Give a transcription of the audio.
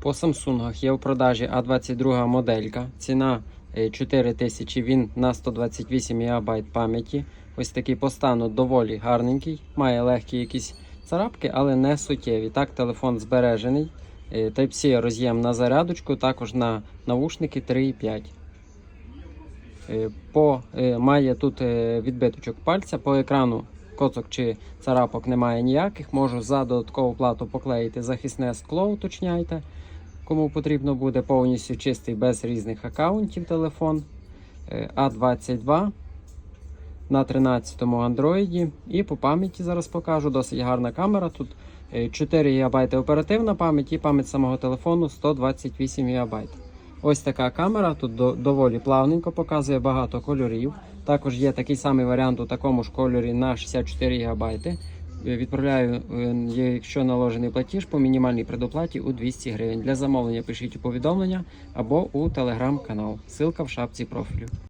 По Samsung є в продажі А22 моделька. Ціна е, 4000, він на 128 МБ пам'яті. Ось такий по стану доволі гарненький. Має легкі якісь царапки, але не суттєві. Так, телефон збережений. Е, Type-C роз'єм на зарядочку, також на навушники 3,5. Е, е, має тут е, відбиточок пальця по екрану. Коцок чи царапок немає ніяких. Можу за додаткову плату поклеїти захисне скло, уточняйте. Кому потрібно буде повністю чистий без різних аккаунтів телефон. Е, А22 на 13-му Android. І по пам'яті зараз покажу. Досить гарна камера. Тут е, 4 ГБ оперативна пам'ять і пам'ять самого телефону 128 ГБ. Ось така камера, тут до- доволі плавненько показує багато кольорів. Також є такий самий варіант у такому ж кольорі на 64 ГБ. Відправляю, е, якщо наложений платіж по мінімальній предоплаті у 200 гривень. Для замовлення пишіть у повідомлення або у телеграм-канал. Ссылка в шапці профілю.